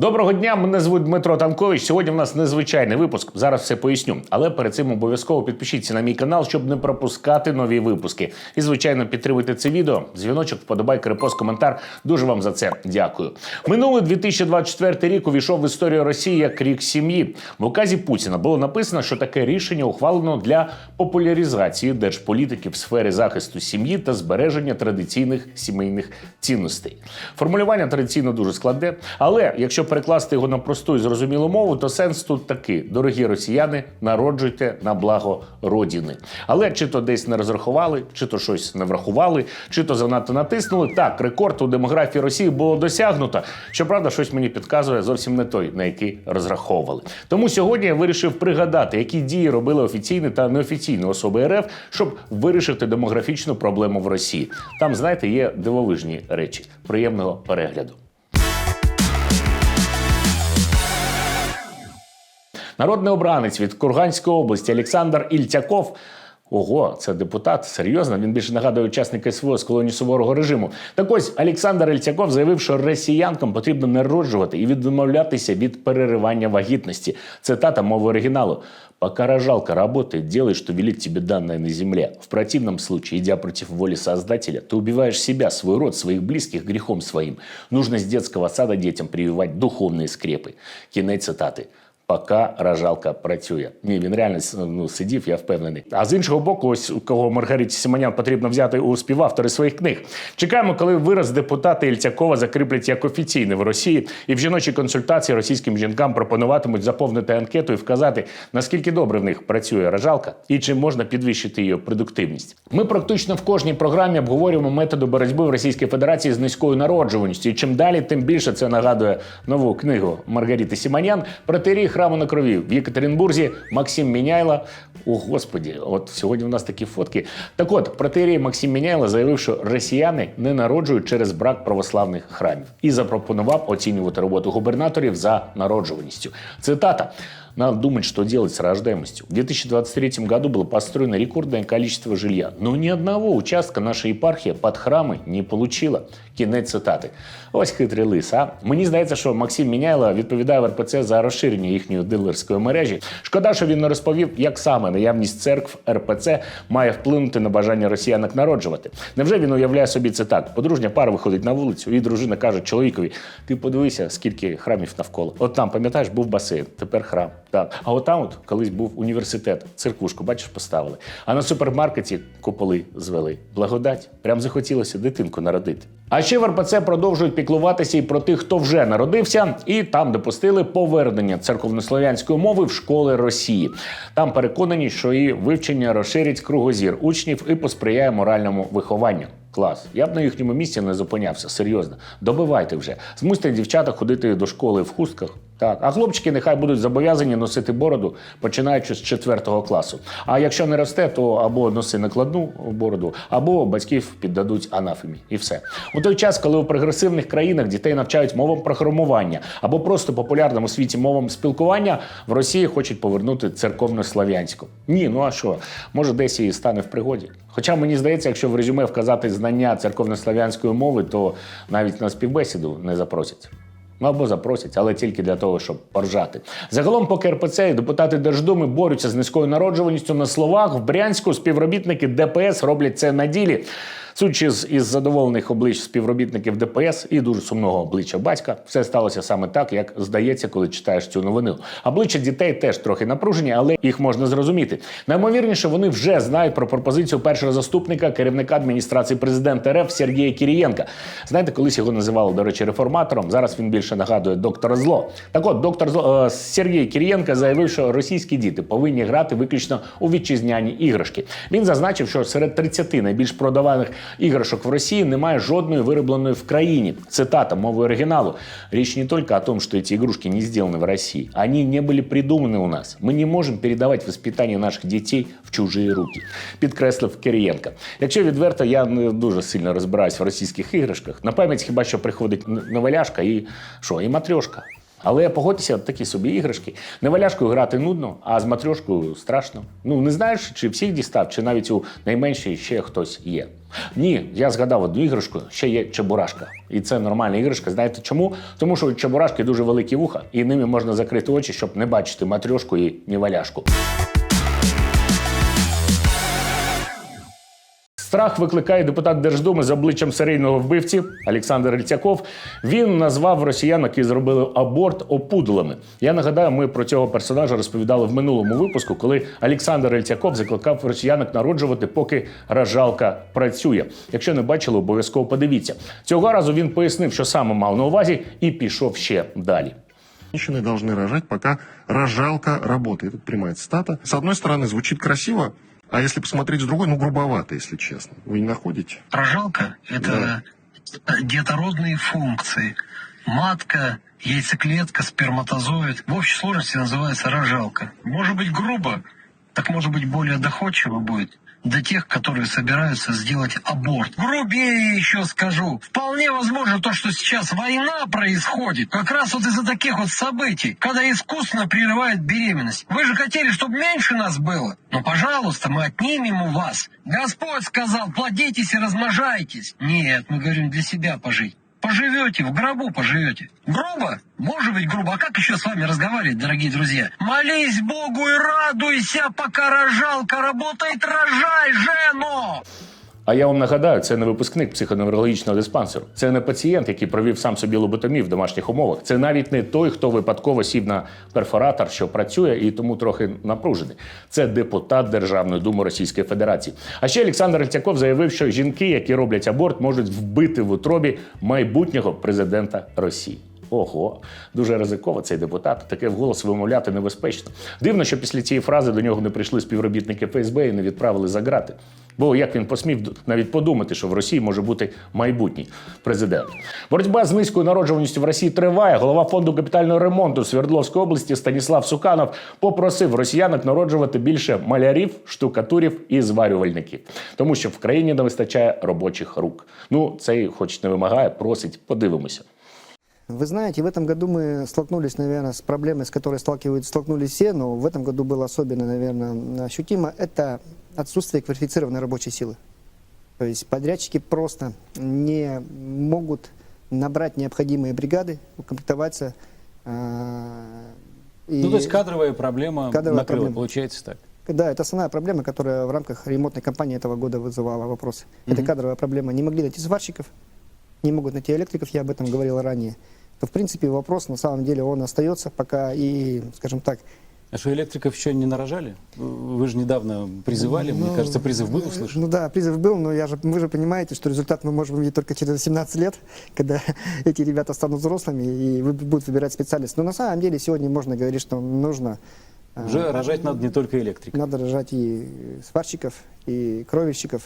Доброго дня, мене звуть Дмитро Танкович. Сьогодні в нас незвичайний випуск. Зараз все поясню. Але перед цим обов'язково підпишіться на мій канал, щоб не пропускати нові випуски. І, звичайно, підтримуйте це відео. Дзвіночок, вподобайка, репост, коментар. Дуже вам за це дякую. Минулий 2024 рік увійшов в історію Росії як рік сім'ї. В указі Путіна було написано, що таке рішення ухвалено для популяризації держполітики в сфері захисту сім'ї та збереження традиційних сімейних цінностей. Формулювання традиційно дуже складне, але якщо перекласти його на просту і зрозумілу мову, то сенс тут такий: дорогі росіяни, народжуйте на благо родини. Але чи то десь не розрахували, чи то щось не врахували, чи то занадто натиснули. Так, рекорд у демографії Росії було досягнуто. Щоправда, щось мені підказує зовсім не той, на який розраховували. Тому сьогодні я вирішив пригадати, які дії робили офіційні та неофіційні особи РФ, щоб вирішити демографічну проблему в Росії. Там, знаєте, є дивовижні речі. Приємного перегляду. Народний обранець від Курганської області Олександр Ільтяков. Ого, це депутат, серйозно. Він більше нагадує учасника СВО з колонії суворого режиму. Так ось Олександр Ільтяков заявив, що росіянкам потрібно народжувати і відмовлятися від переривання вагітності. Цитата мови оригіналу. Пока рожалка работает, делай, что велит тебе данное на земле. В противном случае, идя против воли Создателя, ты убиваешь себя, свой род, своих близких грехом своим. Нужно с детского сада детям прививать духовные скрепы. Кінець цитати. Поки рожалка працює. Ні, він реально ну, сидів, я впевнений. А з іншого боку, ось кого Маргариті Симонян потрібно взяти у співавтори своїх книг. Чекаємо, коли вираз депутата Ільтякова закріплять як офіційний в Росії, і в жіночій консультації російським жінкам пропонуватимуть заповнити анкету і вказати, наскільки добре в них працює рожалка і чи можна підвищити її продуктивність. Ми практично в кожній програмі обговорюємо методи боротьби в Російській Федерації з низькою народжуваністю. І чим далі, тим більше це нагадує нову книгу Маргарити Сіманян «Протирій храму на крові в Єкатеринбурзі Максим Міняйла. О, господі, от сьогодні у нас такі фотки. Так от, протерій Максим Міняйла заявив, що росіяни не народжують через брак православних храмів і запропонував оцінювати роботу губернаторів за народжуваністю. Цитата. Надо думать, что делать с рождаемостью. В 2023 году было построено рекордное количество жилья, но ни одного участка наша епархія під храми не получила. Кінець цитати. Ось хитрий лис. А мені здається, що Максим Міняйло відповідає в РПЦ за розширення їхньої дилерської мережі. Шкода, що він не розповів, як саме наявність церкв РПЦ має вплинути на бажання росіянок народжувати. Невже він уявляє собі це так? Подружня пара виходить на вулицю, і дружина каже чоловікові: ти подивися, скільки храмів навколо. От там, пам'ятаєш, був басейн, тепер храм. Так. А от там от колись був університет, церквушку, бачиш, поставили. А на супермаркеті куполи звели. Благодать. Прям захотілося дитинку народити. А ще в РПЦ продовжують піклуватися і про тих, хто вже народився, і там допустили повернення церковнослов'янської мови в школи Росії. Там переконані, що її вивчення розширить кругозір учнів і посприяє моральному вихованню. Клас. Я б на їхньому місці не зупинявся. Серйозно. Добивайте вже. Змусьте дівчата ходити до школи в хустках. Так, а хлопчики нехай будуть зобов'язані носити бороду, починаючи з 4 класу. А якщо не росте, то або носи накладну бороду, або батьків піддадуть анафемі. І все. У той час, коли у прогресивних країнах дітей навчають мовам програмування або просто популярному світі мовам спілкування, в Росії хочуть повернути церковно-слав'янську. Ні, ну а що? Може, десь і стане в пригоді. Хоча мені здається, якщо в резюме вказати знання церковно-слав'янської мови, то навіть на співбесіду не запросять. Ну або запросять, але тільки для того, щоб поржати. Загалом, поки РПЦ і депутати Держдуми борються з низькою народжуваністю на словах, в Брянську співробітники ДПС роблять це на ділі. Судячи з із задоволених облич співробітників ДПС і дуже сумного обличчя батька, все сталося саме так, як здається, коли читаєш цю новину. Обличчя дітей теж трохи напружені, але їх можна зрозуміти. Наймовірніше, вони вже знають про пропозицію першого заступника керівника адміністрації президента РФ Сергія Кірієнка. Знаєте, колись його називали, до речі, реформатором. Зараз він більше нагадує доктора зло. Так от, доктор зло е, Сергій Кірієнка заявив, що російські діти повинні грати виключно у вітчизняні іграшки. Він зазначив, що серед 30 найбільш продаваних іграшок в Росії немає жодної виробленої в країні. Цитата мовы оригиналу. Речь не только о том, что эти игрушки не сделаны в России. Они не были придуманы у нас. Мы не можем передавать воспитание наших дітей в чужі руки. Підкреслив Кирієнка. Якщо відверто, я не дуже сильно розбираюсь в російських іграшках. На пам'ять хіба що приходить н- новеляшка і що, і матрьошка. Але погодьтеся, такі собі іграшки. Неваляшкою грати нудно, а з матрьошкою страшно. Ну не знаєш, чи всіх дістав, чи навіть у найменшій ще хтось є. Ні, я згадав одну іграшку, ще є чебурашка. І це нормальна іграшка. Знаєте чому? Тому що чебурашки дуже великі вуха, і ними можна закрити очі, щоб не бачити матрьошку і неваляшку. Страх викликає депутат Держдуми з обличчям серійного вбивці Олександр Ільцяков. Він назвав росіян, які зробили аборт опудолами. Я нагадаю, ми про цього персонажа розповідали в минулому випуску, коли Олександр Ільцяков закликав росіянок народжувати, поки ражалка працює. Якщо не бачили, обов'язково подивіться. Цього разу він пояснив, що саме мав на увазі, і пішов ще далі. Женщины должны рожать, пока рожалка работает. Это прямая цитата. С одной стороны, звучит красиво, а если посмотреть с другой, ну, грубовато, если честно. Вы не находите? Рожалка – это детородные функции. Матка, яйцеклетка, сперматозоид. В общей сложности называется рожалка. Может быть грубо, так может быть более доходчиво будет для тех, которые собираются сделать аборт. Грубее еще скажу. Вполне возможно то, что сейчас война происходит, как раз вот из-за таких вот событий, когда искусственно прерывает беременность. Вы же хотели, чтобы меньше нас было? Ну, пожалуйста, мы отнимем у вас. Господь сказал, плодитесь и размножайтесь. Нет, мы говорим для себя пожить. Поживете, в гробу поживете. Грубо? Может быть грубо. А как еще с вами разговаривать, дорогие друзья? Молись Богу и радуйся, пока рожалка работает, рожай, жену! А я вам нагадаю, це не випускник психоневрологічного диспансеру. Це не пацієнт, який провів сам собі лоботомію в домашніх умовах. Це навіть не той, хто випадково сів на перфоратор, що працює і тому трохи напружений. Це депутат Державної думи Російської Федерації. А ще Олександр Ільцяков заявив, що жінки, які роблять аборт, можуть вбити в утробі майбутнього президента Росії. Ого, дуже ризиково цей депутат. Таке вголос вимовляти небезпечно. Дивно, що після цієї фрази до нього не прийшли співробітники ФСБ і не відправили за грати. Бо як він посмів навіть подумати, що в Росії може бути майбутній президент. Боротьба з низькою народжуваністю в Росії триває. Голова фонду капітального ремонту Свердловської області Станіслав Суканов попросив росіянок народжувати більше малярів, штукатурів і зварювальників, тому що в країні не вистачає робочих рук. Ну цей, хоч не вимагає, просить. Подивимося. Вы знаете, в этом году мы столкнулись, наверное, с проблемой, с которой сталкиваются, столкнулись все, но в этом году было особенно, наверное, ощутимо. Это отсутствие квалифицированной рабочей силы. То есть подрядчики просто не могут набрать необходимые бригады, укомплектоваться. а, и- Ну, то есть кадровая проблема Кадровая накрыла, проблема. получается так. Да, это основная проблема, которая в рамках ремонтной кампании этого года вызывала вопросы. Это кадровая проблема. Не могли найти сварщиков, не могут найти электриков, я об этом говорил ранее. То, в принципе, вопрос, на самом деле, он остается пока и, скажем так, А что, электриков еще не нарожали? Вы же недавно призывали, мне Ну, кажется, призыв был услышан. Ну да, призыв был, но я же, вы же понимаете, что результат мы можем увидеть только через 17 лет, когда эти ребята станут взрослыми и будут выбирать специалист. Но на самом деле сегодня можно говорить, что нужно... а, Уже рожать надо не только электрика. Надо рожать и сварщиков, и кровельщиков,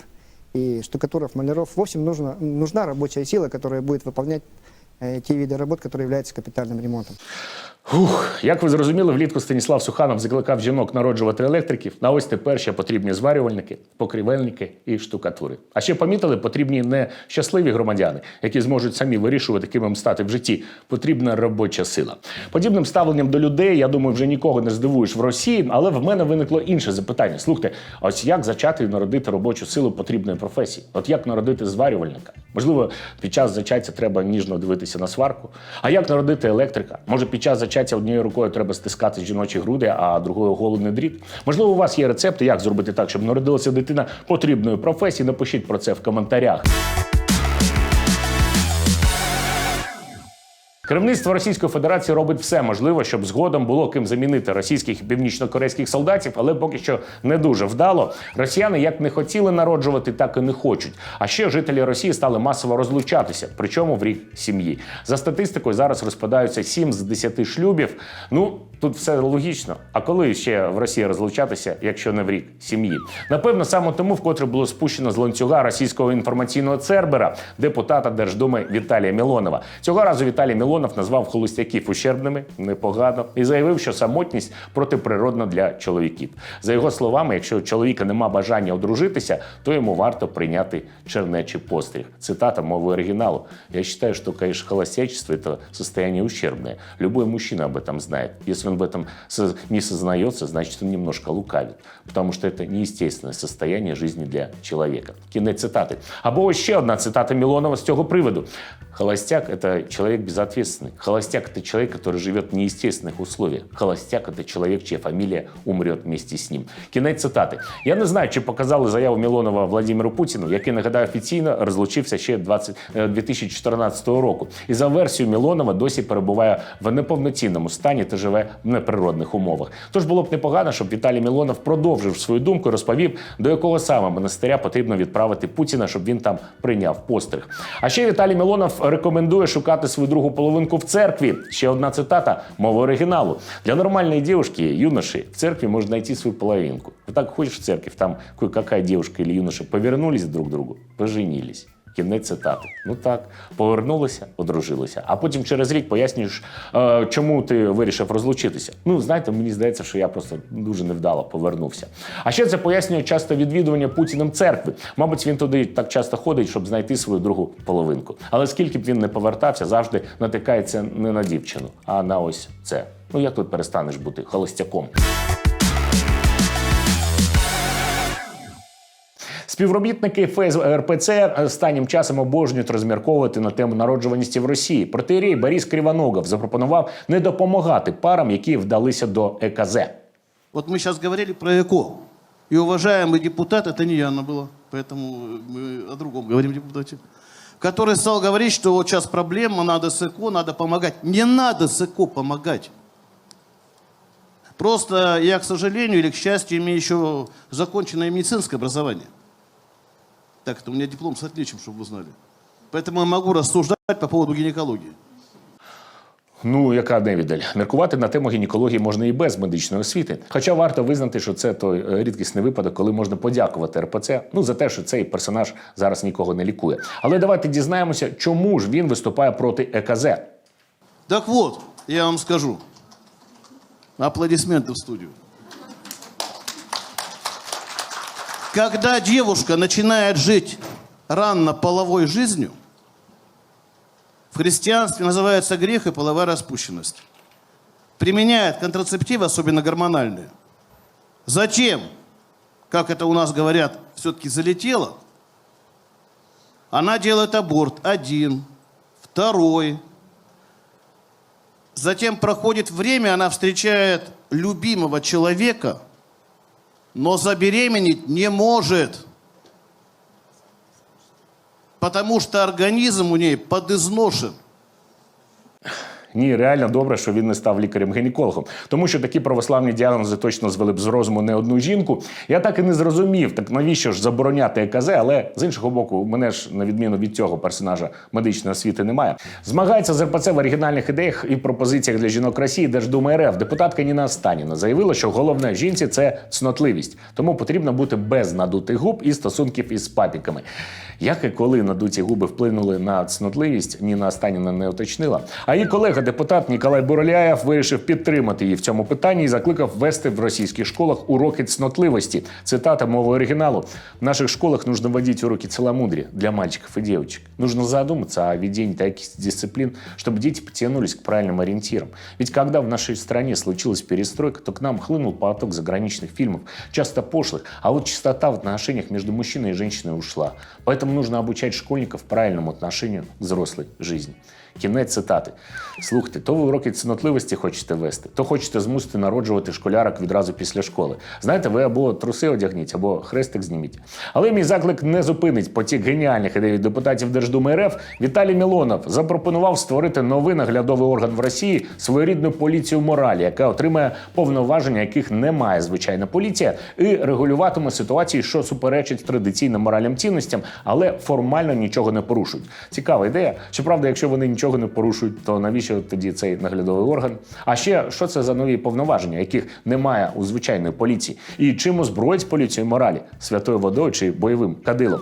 и штукатуров, маляров. В общем, нужна, нужна рабочая сила, которая будет выполнять э, те виды работ, которые являются капитальным ремонтом. Фух, як ви зрозуміли, влітку Станіслав Суханов закликав жінок народжувати електриків. На ось тепер ще потрібні зварювальники, покрівельники і штукатури. А ще помітили, потрібні не щасливі громадяни, які зможуть самі вирішувати, ким їм стати в житті. Потрібна робоча сила. Подібним ставленням до людей, я думаю, вже нікого не здивуєш в Росії, але в мене виникло інше запитання. Слухайте, а ось як зачати і народити робочу силу потрібної професії? От як народити зварювальника? Можливо, під час зачаття треба ніжно дивитися на сварку. А як народити електрика? Може, під час зачаття однією рукою треба стискати жіночі груди, а другою голодний дріт? Можливо, у вас є рецепти, як зробити так, щоб народилася дитина потрібної професії? Напишіть про це в коментарях. Керівництво Російської Федерації робить все можливе, щоб згодом було ким замінити російських і північно-корейських солдатів, але поки що не дуже вдало. Росіяни як не хотіли народжувати, так і не хочуть. А ще жителі Росії стали масово розлучатися, причому в рік сім'ї. За статистикою зараз розпадаються 7 з 10 шлюбів. Ну тут все логічно. А коли ще в Росії розлучатися, якщо не в рік сім'ї? Напевно, саме тому вкотре було спущено з ланцюга російського інформаційного цербера депутата Держдуми Віталія Мілонова. Цього разу Віталій Мілонов Мілонов назвав холостяків ущербними, непогано, і заявив, що самотність протиприродна для чоловіків. За його словами, якщо у чоловіка нема бажання одружитися, то йому варто прийняти чернечий постріг. Цитата мови оригиналу. Я считаю, что, конечно, холостячество – это состояние ущербное. Любой мужчина об этом знает. Если он в этом со- не сознается, значит, он немножко лукавит. Потому что это неестественное состояние жизни для человека. Кінець цитати. Або ось ще одна цитата Милонова з цього приводу. Холостяк – это человек безответственный. Холостяк – это человек, который живет в неестественных условиях. Холостяк – это человек, чья фамилия умрет вместе с ним. Кінець цитати. Я не знаю, чи показали заяву Мілонова Владимиру Путіну, який, нагадаю, офіційно розлучився ще 20, е, 2014 року. І за версією Мілонова досі перебуває в неповноцінному стані та живе в неприродних умовах. Тож було б непогано, щоб Віталій Мілонов продовжив свою думку і розповів, до якого саме монастиря потрібно відправити Путіна, щоб він там прийняв постриг. А ще Віталій Мілонов рекомендує шукати свою другу половинку в церкві. Ще одна цитата мови оригіналу. Для нормальной девушки, юноши, в церкви можно найти свою половинку. Вот так ходишь в церковь, там кое-какая девушка или юноша повернулись друг к другу, поженились. Кінець цитати. Ну так, повернулися, одружилися. А потім через рік пояснюєш, е, чому ти вирішив розлучитися. Ну, знаєте, мені здається, що я просто дуже невдало повернувся. А ще це пояснює часто відвідування Путіним церкви. Мабуть, він туди так часто ходить, щоб знайти свою другу половинку. Але скільки б він не повертався, завжди натикається не на дівчину, а на ось це. Ну як тут перестанеш бути холостяком? Співробітники ФСБ РПЦ останнім часом обожнюють розмірковувати на тему народжуваності в Росії. Протиерей Борис Кривоногов запропонував не допомагати парам, які вдалися до ЕКЗ. Вот мы сейчас говорили про ЭКО. И уважаемый депутат, это не Яна было, поэтому мы о другом говорим депутате, который стал говорить, что вот сейчас проблема, надо с ЭКО, надо помогать. Не надо с ЭКО помогать. Просто я, к сожалению или к счастью, имею еще законченное медицинское образование. Так, это у меня диплом с отличием, чтобы вы знали. Поэтому я могу рассуждать по поводу гинекологии. Ну, яка невідаль. Міркувати на тему гінекології можна і без медичної освіти. Хоча варто визнати, що це той е, рідкісний випадок, коли можна подякувати РПЦ ну за те, що цей персонаж зараз нікого не лікує. Але давайте дізнаємося, чому ж він виступає проти ЕКЗ. Так вот, я вам скажу. Аплодисменты в студию. Когда девушка начинает жить рано половой жизнью, в христианстве называется грех и половая распущенность. Применяет контрацептивы, особенно гормональные. Затем, как это у нас говорят, все-таки залетело, она делает аборт один, второй, Затем проходит время, она встречает любимого человека, но забеременеть не может. Потому что организм у ней подизношен. Ні, реально добре, що він не став лікарем-гінекологом, тому що такі православні діагнози точно звели б з розуму не одну жінку. Я так і не зрозумів, так навіщо ж забороняти ЕКЗ, але з іншого боку, мене ж на відміну від цього персонажа медичної освіти немає. Змагається з РПЦ в оригінальних ідеях і пропозиціях для жінок Росії Держдума РФ. Депутатка Ніна Станіна заявила, що головне жінці це цнотливість, тому потрібно бути без надутих губ і стосунків із папіками. Як і коли надуті губи вплинули на цнотливість, Ніна Станіна не уточнила. А її колега, депутат Ніколай Буроляєв, вирішив підтримати її в цьому питанні і закликав ввести в російських школах уроки цнотливости. Цитата мови оригиналу. В наших школах нужно вводить уроки целомудрия для мальчиков и девочек. Нужно задуматься о введении таких дисциплин, чтобы дети потянулись к правильным ориентирам. Ведь когда в нашей стране случилась перестройка, то к нам хлынул поток заграничных фильмов, часто пошлых, а вот чистота в отношениях между мужчиной и женщиной ушла. Поэтому нужно обучать школьников правильному отношению к взрослой жизни. Кінець цитати. Слухайте, то ви уроки цнотливості хочете вести, то хочете змусити народжувати школярок відразу після школи. Знаєте, ви або труси одягніть, або хрестик зніміть. Але мій заклик не зупинить потік геніальних ідей депутатів Держдуми РФ. Віталій Мілонов запропонував створити новий наглядовий орган в Росії своєрідну поліцію моралі, яка отримає повноваження, яких не має звичайна поліція, і регулюватиме ситуації, що суперечать традиційним моральним цінностям, але формально нічого не порушують. Цікава ідея. Щоправда, якщо вони нічого не порушують, то навіщо тоді цей наглядовий орган? А ще що це за нові повноваження, яких немає у звичайної поліції? І чим озброїть поліцію моралі святою водою чи бойовим кадилом?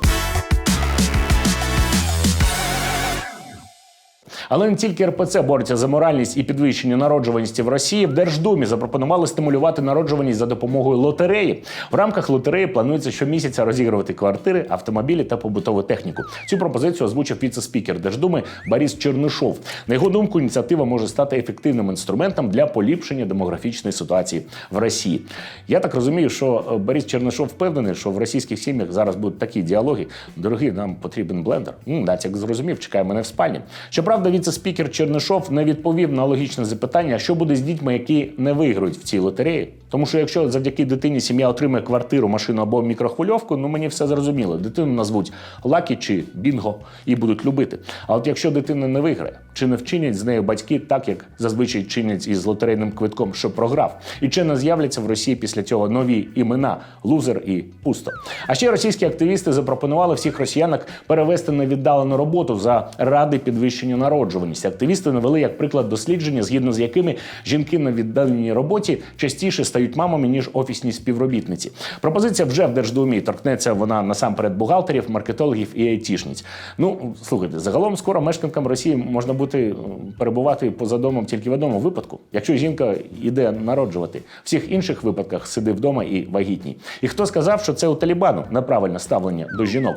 Але не тільки РПЦ бореться за моральність і підвищення народжуваності в Росії. В Держдумі запропонували стимулювати народжуваність за допомогою лотереї. В рамках лотереї планується щомісяця розігрувати квартири, автомобілі та побутову техніку. Цю пропозицію озвучив віце-спікер Держдуми Борис Чернишов. На його думку, ініціатива може стати ефективним інструментом для поліпшення демографічної ситуації в Росії. Я так розумію, що е, Борис Чернишов впевнений, що в російських сім'ях зараз будуть такі діалоги. Дорогі, нам потрібен блендер. М, Нацяк зрозумів, чекає мене в спальні. Щоправда, віце-спікер Чернишов не відповів на логічне запитання, що буде з дітьми, які не виграють в цій лотереї. Тому що якщо завдяки дитині сім'я отримає квартиру, машину або мікрохвильовку, ну мені все зрозуміло. Дитину назвуть Лакі чи Бінго і будуть любити. А от якщо дитина не виграє, чи не вчинять з нею батьки так, як зазвичай чинять із лотерейним квитком, що програв, і чи не з'являться в Росії після цього нові імена лузер і пусто. А ще російські активісти запропонували всіх росіянок перевести на віддалену роботу за ради підвищення народжуваності. Активісти навели як приклад дослідження, згідно з якими жінки на віддаленій роботі частіше стають мамами ніж офісні співробітниці. Пропозиція вже в Держдумі торкнеться вона насамперед бухгалтерів, маркетологів і айтішниць. Ну слухайте, загалом скоро мешканкам Росії можна бути е, перебувати поза домом тільки в одному випадку, якщо жінка йде народжувати. Всіх інших випадках сиди вдома і вагітній. І хто сказав, що це у Талібану неправильне ставлення до жінок?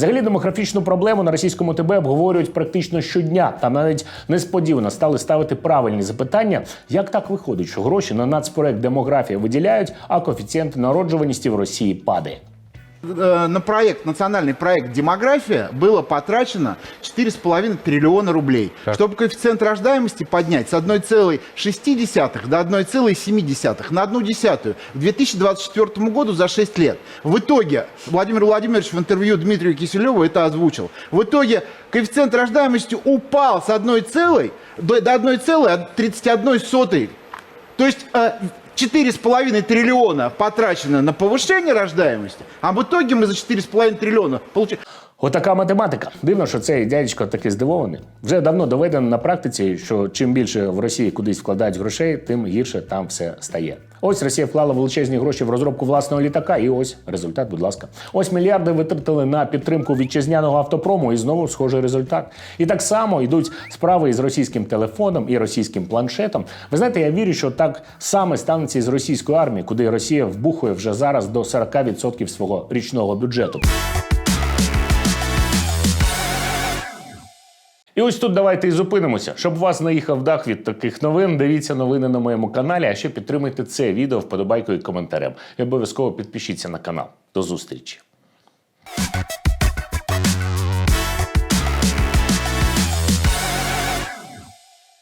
Взагалі демографічну проблему на російському ТБ обговорюють практично щодня, та навіть несподівано стали ставити правильні запитання, як так виходить, що гроші на нацпроект демографія виділяють, а коефіцієнт народжуваності в Росії падає. Э, на проект, национальный проект «Демография» было потрачено 4,5 триллиона рублей. Чтобы коэффициент рождаемости поднять с 1,6 до 1,7 на одну десятую к 2024 году за 6 лет. В итоге, Владимир Владимирович в интервью Дмитрию Киселеву это озвучил, в итоге коэффициент рождаемости упал с 1 целой до, до 1,31 сотой то есть э, 4,5 триллиона потрачено на повышение рождаемости, а в итоге мы за 4,5 триллиона получили... Отака математика. Дивно, що цей дядечко такий здивований. Вже давно доведено на практиці, що чим більше в Росії кудись вкладають грошей, тим гірше там все стає. Ось Росія вклала величезні гроші в розробку власного літака, і ось результат, будь ласка. Ось мільярди витратили на підтримку вітчизняного автопрому, і знову схожий результат. І так само йдуть справи із російським телефоном і російським планшетом. Ви знаєте, я вірю, що так саме станеться і з російською армією, куди Росія вбухує вже зараз до 40% свого річного бюджету. І ось тут давайте і зупинимося. Щоб вас наїхав дах від таких новин, дивіться новини на моєму каналі, а ще підтримайте це відео вподобайкою і коментарем. І обов'язково підпишіться на канал. До зустрічі!